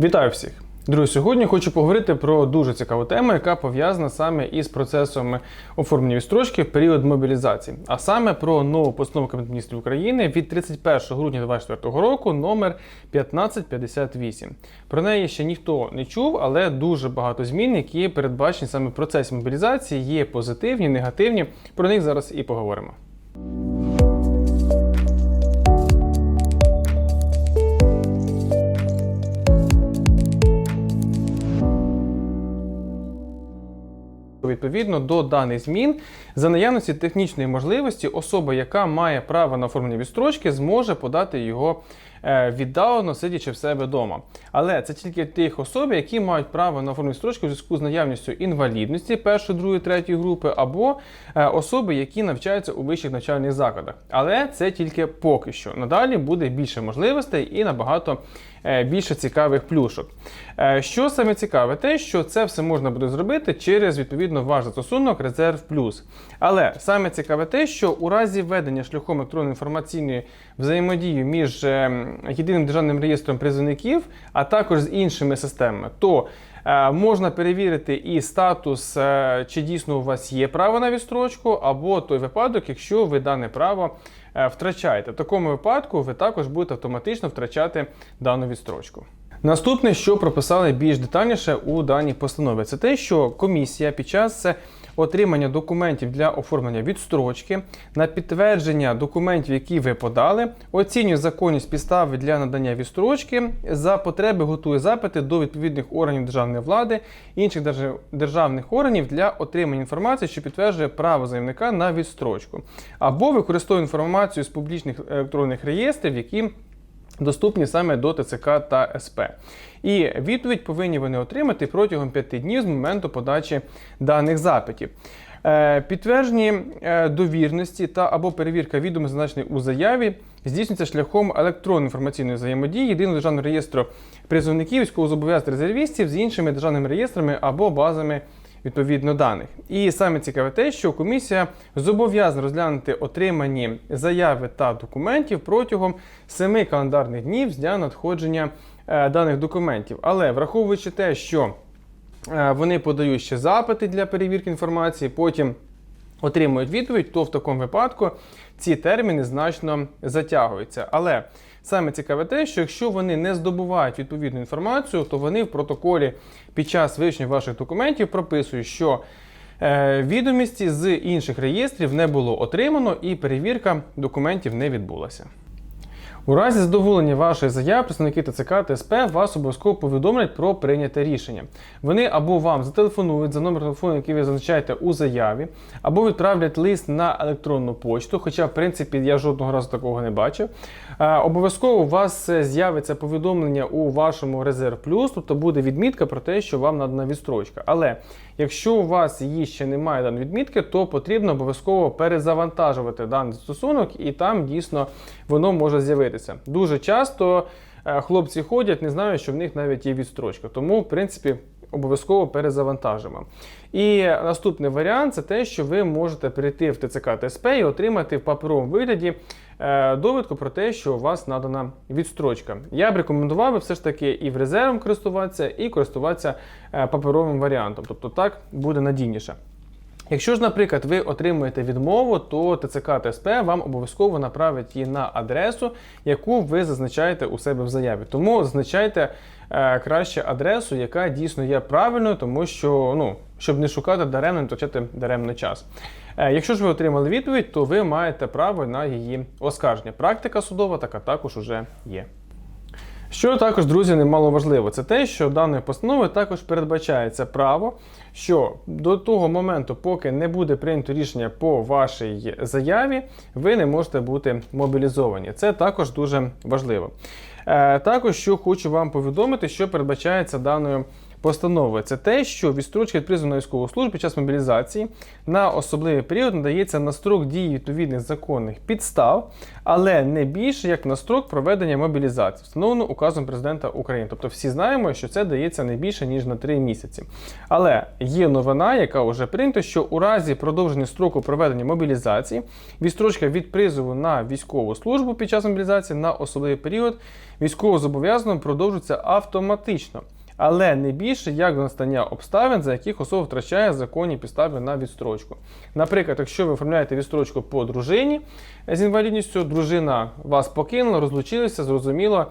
Вітаю всіх! Друзі, сьогодні хочу поговорити про дуже цікаву тему, яка пов'язана саме із процесом оформлення відстрочки в період мобілізації, а саме про нову постанову Кабінету міністрів України від 31 грудня 2024 року номер 1558. Про неї ще ніхто не чув, але дуже багато змін, які передбачені саме в процесі мобілізації, є позитивні, негативні. Про них зараз і поговоримо. Відповідно до даних змін, за наявності технічної можливості, особа, яка має право на оформлення відстрочки, зможе подати його віддалено, сидячи в себе вдома. Але це тільки тих особ, які мають право на оформлення відстрочки у зв'язку з наявністю інвалідності першої, другої, третьої групи, або е, особи, які навчаються у вищих навчальних закладах. Але це тільки поки що. Надалі буде більше можливостей і набагато е, більше цікавих плюшок. Е, Що саме цікаве, те, що це все можна буде зробити через відповідно ваш застосунок Резерв Плюс. Але саме цікаве те, що у разі введення шляхом електронної інформаційної взаємодії між е, єдиним державним реєстром призовників, а також з іншими системами, то е, можна перевірити і статус, е, чи дійсно у вас є право на відстрочку, або той випадок, якщо ви дане право е, втрачаєте. В такому випадку ви також будете автоматично втрачати дану відстрочку. Наступне, що прописали більш детальніше у даній постанові, це те, що комісія під час отримання документів для оформлення відстрочки. На підтвердження документів, які ви подали, оцінює законність підстави для надання відстрочки, за потреби готує запити до відповідних органів державної влади інших державних органів для отримання інформації, що підтверджує право заявника на відстрочку, або використовує інформацію з публічних електронних реєстрів, які доступні саме до ТЦК та СП. І відповідь повинні вони отримати протягом 5 днів з моменту подачі даних запитів. Е, Підтверджені е, довірності та або перевірка відомостей, зазначених у заяві, здійснюється шляхом електронної інформаційної взаємодії єдиного державного реєстру призовників військовозобов'язаних резервістів з іншими державними реєстрами або базами відповідно даних. І саме цікаве те, що комісія зобов'язана розглянути отримані заяви та документів протягом 7 календарних днів з дня надходження е, даних документів. Але враховуючи те, що е, вони подають ще запити для перевірки інформації, потім отримують відповідь, то в такому випадку ці терміни значно затягуються. Але саме цікаве те, що якщо вони не здобувають відповідну інформацію, то вони в протоколі під час вивчення ваших документів прописують, що е, відомості з інших реєстрів не було отримано і перевірка документів не відбулася. У разі задоволення вашої заяви представники ТЦК та СП вас обов'язково повідомлять про прийняте рішення. Вони або вам зателефонують за номер телефону, який ви зазначаєте у заяві, або відправлять лист на електронну почту. Хоча, в принципі, я жодного разу такого не бачив. Е, Обов'язково у вас е, з'явиться повідомлення у вашому резерв плюс, тобто буде відмітка про те, що вам надана відстрочка. Але якщо у вас її ще немає дан відмітки, то потрібно обов'язково перезавантажувати даний застосунок, і там дійсно воно може з'явитися. Дуже часто е, хлопці ходять, не знають, що в них навіть є відстрочка. Тому, в принципі, обов'язково перезавантажимо. І наступний варіант це те, що ви можете прийти в ТЦК ТСП і отримати в паперовому вигляді е, довідку про те, що у вас надана відстрочка. Я б рекомендував би все ж таки і в резервом користуватися, і користуватися е, паперовим варіантом. Тобто так буде надійніше. Якщо ж, наприклад, ви отримуєте відмову, то ТЦК та СП вам обов'язково направить її на адресу, яку ви зазначаєте у себе в заяві. Тому зазначайте е, краще адресу, яка дійсно є правильною, тому що ну, щоб не шукати даремно, не втрачати даремний час. Е, якщо ж ви отримали відповідь, то ви маєте право на її оскарження. Практика судова така також уже є. Що також, друзі, немало важливо, це те, що даною постановою також передбачається право, що до того моменту, поки не буде прийнято рішення по вашій заяві, ви не можете бути мобілізовані. Це також дуже важливо. Е, також що хочу вам повідомити, що передбачається даною постанови, це те, що відстрочка від призову на військову службу під час мобілізації на особливий період надається на строк дії відповідних законних підстав, але не більше як на строк проведення мобілізації, встановлено указом президента України. Тобто всі знаємо, що це дається не більше ніж на 3 місяці. Але є новина, яка вже прийнята, що у разі продовження строку проведення мобілізації відстрочка від призову на військову службу під час мобілізації на особливий період військовозобов'язаним продовжується автоматично. Але не більше як настання обставин, за яких особа втрачає законні підстави на відстрочку. Наприклад, якщо ви оформляєте відстрочку по дружині з інвалідністю, дружина вас покинула, розлучилися, зрозуміло.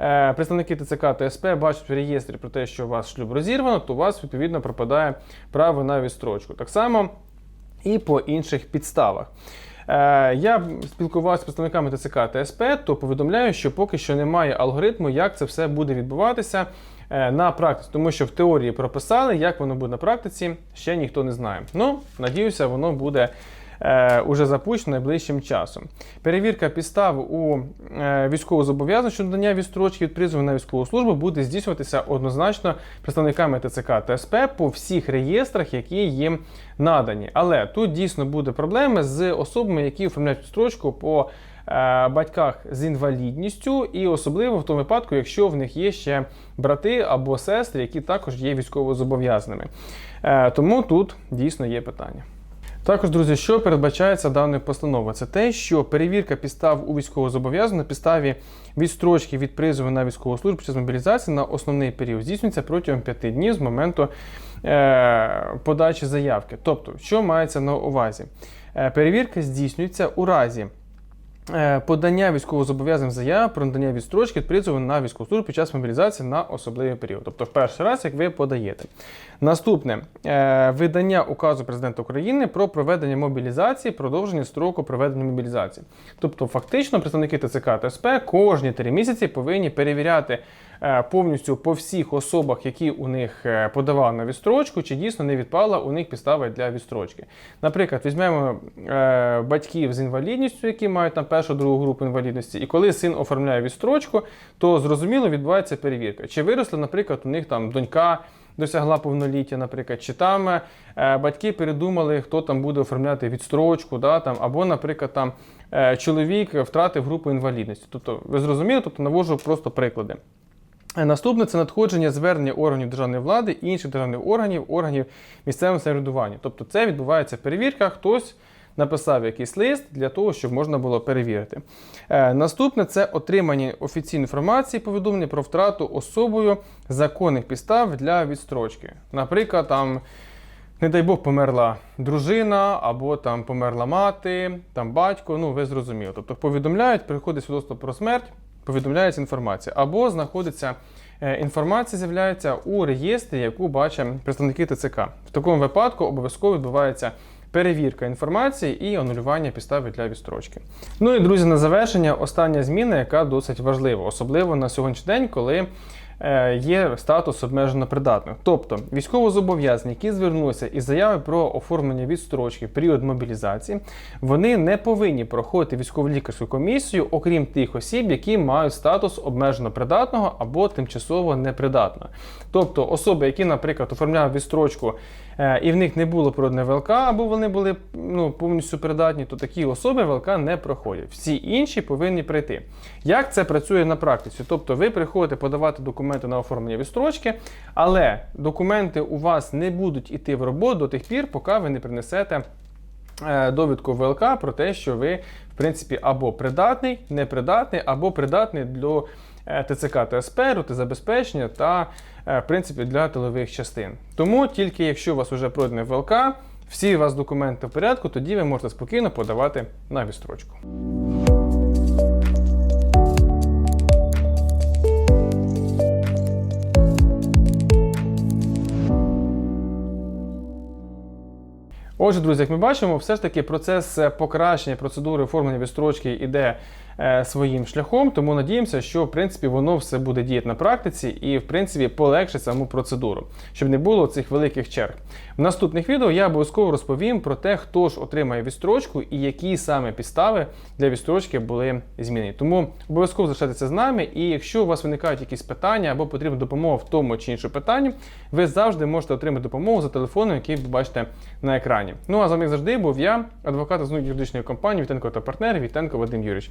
е, Представники ТЦК та СП бачать в реєстрі про те, що у вас шлюб розірвано, то у вас відповідно пропадає право на відстрочку. Так само і по інших підставах. Е, Я спілкувався з представниками ТЦК та то повідомляю, що поки що немає алгоритму, як це все буде відбуватися е, на практиці, тому що в теорії прописали, як воно буде на практиці, ще ніхто не знає. Ну, надіюся, воно буде. Е, Уже запущено найближчим часом. Перевірка підстав у е, військовозобов'язань щодо надання відстрочки від призову на військову службу буде здійснюватися однозначно представниками ТЦК та СП по всіх реєстрах, які їм надані. Але тут дійсно буде проблеми з особами, які оформляють відстрочку по е, батьках з інвалідністю, і особливо в тому випадку, якщо в них є ще брати або сестри, які також є військовозобов'язаними. Тому тут дійсно є питання. Також, друзі, що передбачається даною постановою? Це те, що перевірка підстав у військовозобов'язаного на підставі відстрочки від призову на військову службу під час мобілізації на основний період здійснюється протягом 5 днів з моменту е, подачі заявки. Тобто, що мається на увазі? Е, перевірка здійснюється у разі. Е, Подання військовозобов'язаних заяв про надання відстрочки від призову на військову службу під час мобілізації на особливий період. Тобто, в перший раз, як ви подаєте. Наступне е, видання указу президента України про проведення мобілізації, продовження строку проведення мобілізації. Тобто, фактично, представники ТЦК та СП кожні три місяці повинні перевіряти повністю по всіх особах, які у них е, подавали на відстрочку, чи дійсно не відпала у них підстава для відстрочки. Наприклад, візьмемо е, батьків з інвалідністю, які мають там першу другу групу інвалідності, і коли син оформляє відстрочку, то зрозуміло відбувається перевірка. Чи виросла, наприклад, у них там донька досягла повноліття, наприклад, чи там е, батьки передумали, хто там буде оформляти відстрочку, да, там, або, наприклад, там е, чоловік втратив групу інвалідності. Тобто, ви зрозуміли, тобто навожу просто приклади. Наступне це надходження звернення органів державної влади і інших державних органів, органів місцевого самоврядування. Тобто це відбувається перевірка, хтось написав якийсь лист для того, щоб можна було перевірити. Е, Наступне це отримання офіційної інформації, повідомлення про втрату особою законних підстав для відстрочки. Наприклад, там. Не дай Бог померла дружина, або там померла мати, там батько, ну ви зрозуміли. Тобто повідомляють, приходить свідоцтво про смерть, повідомляється інформація. Або знаходиться е, інформація, з'являється у реєстрі, яку бачать представники ТЦК. В такому випадку обов'язково відбувається перевірка інформації і анулювання підстави для відстрочки. Ну і друзі, на завершення остання зміна, яка досить важлива, особливо на сьогоднішній день, коли є статус обмежено придатних. Тобто військовозобов'язані, які звернулися із заяви про оформлення відстрочки період мобілізації, вони не повинні проходити військово-лікарську комісію, окрім тих осіб, які мають статус обмежено придатного або тимчасово непридатного. Тобто особи, які, наприклад, оформляли відстрочку е, і в них не було природне ВЛК, або вони були ну, повністю придатні, то такі особи ВЛК не проходять. Всі інші повинні прийти. Як це працює на практиці? Тобто ви приходите подавати документи на оформлення відстрочки, але документи у вас не будуть іти в роботу до тих пір, поки ви не принесете е, довідку ВЛК про те, що ви, в принципі, або придатний, непридатний, або придатний для е, ТЦК та забезпечення та, е, в принципі, для тилових частин. Тому тільки якщо у вас вже пройдене ВЛК, всі у вас документи в порядку, тоді ви можете спокійно подавати на відстрочку. Отже, друзі, як ми бачимо, все ж таки процес е, покращення процедури оформлення відстрочки йде е, своїм шляхом. Тому надіємося, що в принципі воно все буде діяти на практиці і в принципі полегшить саму процедуру, щоб не було цих великих черг. В наступних відео я обов'язково розповім про те, хто ж отримає відстрочку і які саме підстави для відстрочки були змінені. Тому обов'язково залишайтеся з нами. І якщо у вас виникають якісь питання або потрібна допомога в тому чи іншому питанні, ви завжди можете отримати допомогу за телефоном, який ви бачите на екрані. Ну а з вами завжди був я, адвокат з юридичної компанії Вітенко та партнер Вітенко Вадим Юрійович.